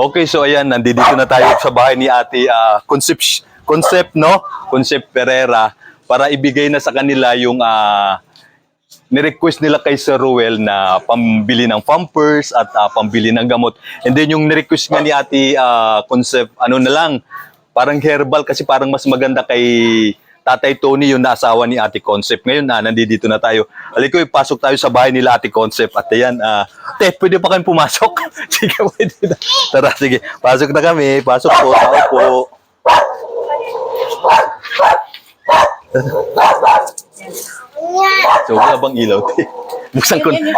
Okay, so ayan, nandito na tayo sa bahay ni Ate ah, Concept, Concept, no? Concept Pereira para ibigay na sa kanila yung ah, ni-request nila kay Sir Ruel na pambili ng pampers at ah, pambili ng gamot. And then yung ni-request nga ni Ate ah, Concept, ano na lang, parang herbal kasi parang mas maganda kay Tatay Tony yung naasawa ni Ate Concept. Ngayon na, nandito na tayo. Aliko, ipasok tayo sa bahay nila Ate Concept. At ayan, ah, te, pwede pa kayong pumasok? sige, pwede na. Tara, sige. Pasok na kami. Pasok po. Tao po. So, wala bang ilaw, te? Buksan ko yan.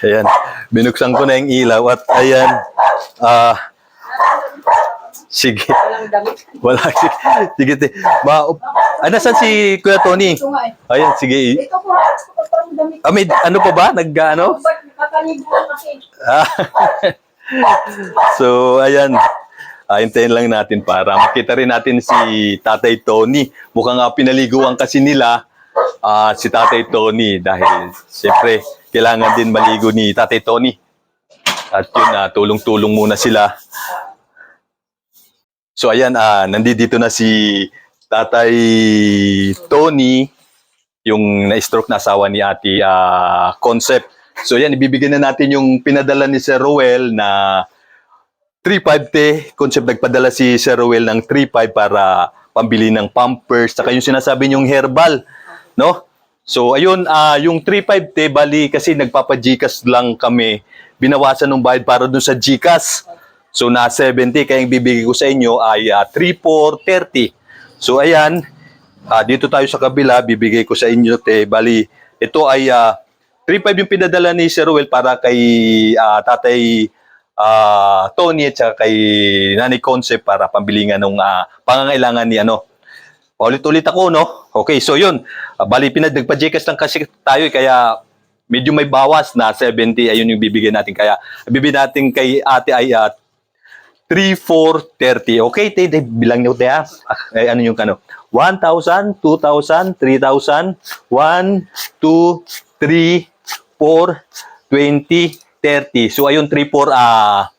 Ayan, binuksan ko na yung ilaw at ayan, ah, sige, Walang damit. wala, sige, sige, te. Ma, ah, nasan si Kuya Tony? Eh. Ayan, sige. Ito po. Ah, may, ano pa ba? Nag, ano? Ah, so, ayan. Ah, hintayin lang natin para makita rin natin si Tatay Tony. Mukhang nga pinaliguan kasi nila ah, si Tatay Tony dahil siyempre kailangan din maligo ni Tatay Tony. At yun, ah, tulong-tulong muna sila. So ayan, ah, nandito na si Tatay Tony, yung na-stroke na asawa ni Ate ah, Concept. So yan, ibibigyan na natin yung pinadala ni Sir Ruel na 3.5T. Concept nagpadala si Sir Ruel ng 3.5 para pambili ng pampers. Saka yung sinasabi niyong herbal. No? So ayun, ah yung 3.5T, bali kasi nagpapa-Gcash lang kami. Binawasan ng bayad para dun sa Gcash. So na 70, kaya yung bibigay ko sa inyo ay ah, 3.430. So ayan, ah, dito tayo sa kabila, bibigay ko sa inyo, te. Bali, ito ay ah, 3.5 yung pinadala ni Sir Ruel para kay ah, tatay ah, Tony at saka kay Nanay Concept para pambili nga nung ah, pangangailangan ni ano. Paulit-ulit ako, no? Okay, so yun. Ah, bali, pinad, nagpa-Gcash lang kasi tayo, eh, kaya medyo may bawas na 70, ayun yung bibigyan natin. Kaya, bibigyan natin kay ate ay ah, 3, 4, 30. Okay, te, te, bilang niyo, te, ha? Ah, eh, ano yung ano? 1,000, 2,000, 3,000, 1, 2, 3, 4, 20, 30. So, ayun, 3, 4, ah,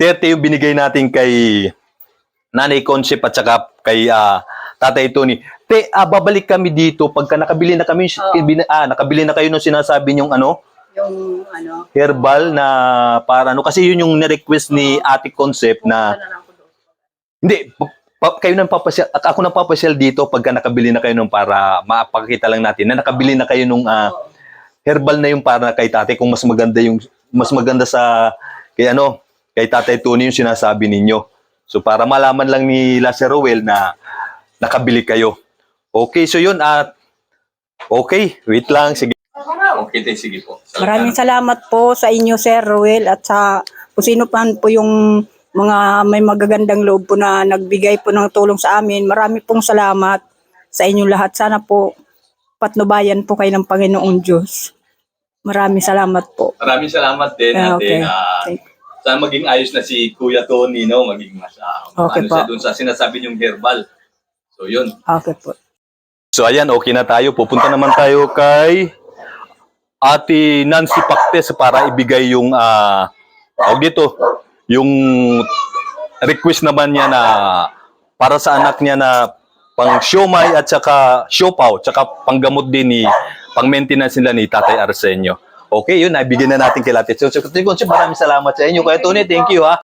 30 yung binigay natin kay Nanay Concept at saka kay ah, Tatay Tony. Te, ah, babalik kami dito pagka nakabili na kami, bin- ah, nakabili na kayo nung sinasabi yung ano, Yung ano. herbal na para ano kasi yun yung ni-request ni Ate Concept na hindi pa- kayo nang papasyal ako nang papasyal dito pagka nakabili na kayo nung para mapakita lang natin na nakabili na kayo nung Oo. herbal na yung para kay Tatay kung mas maganda yung mas maganda sa kay ano kay Tatay Tony yung sinasabi ninyo. So para malaman lang ni Rowell na nakabili kayo. Okay, so yun at okay, wait lang sige. Okay, sige po. Maraming salamat po sa inyo, Sir Ruel, at sa kung sino pa po yung mga may magagandang loob po na nagbigay po ng tulong sa amin. Marami pong salamat sa inyo lahat. Sana po patnubayan po kayo ng Panginoong Diyos. Maraming salamat po. Maraming salamat din Ah, natin. okay. ah, Thank- sana maging ayos na si Kuya Tony, no? Maging mas, ah, Okay ano siya po. dun sa sinasabi niyong herbal. So, yun. Okay po. So, ayan, okay na tayo. Pupunta naman tayo kay Ate Nancy Pactes para ibigay yung, ah, tawag dito, yung request naman niya na para sa anak niya na pang siomay at saka siopaw, tsaka panggamot din ni pang maintenance nila ni Tatay Arsenio. Okay, yun, nabigyan na natin kay Latte. So, so, so, maraming salamat sa inyo. Kaya Tony, thank you ha.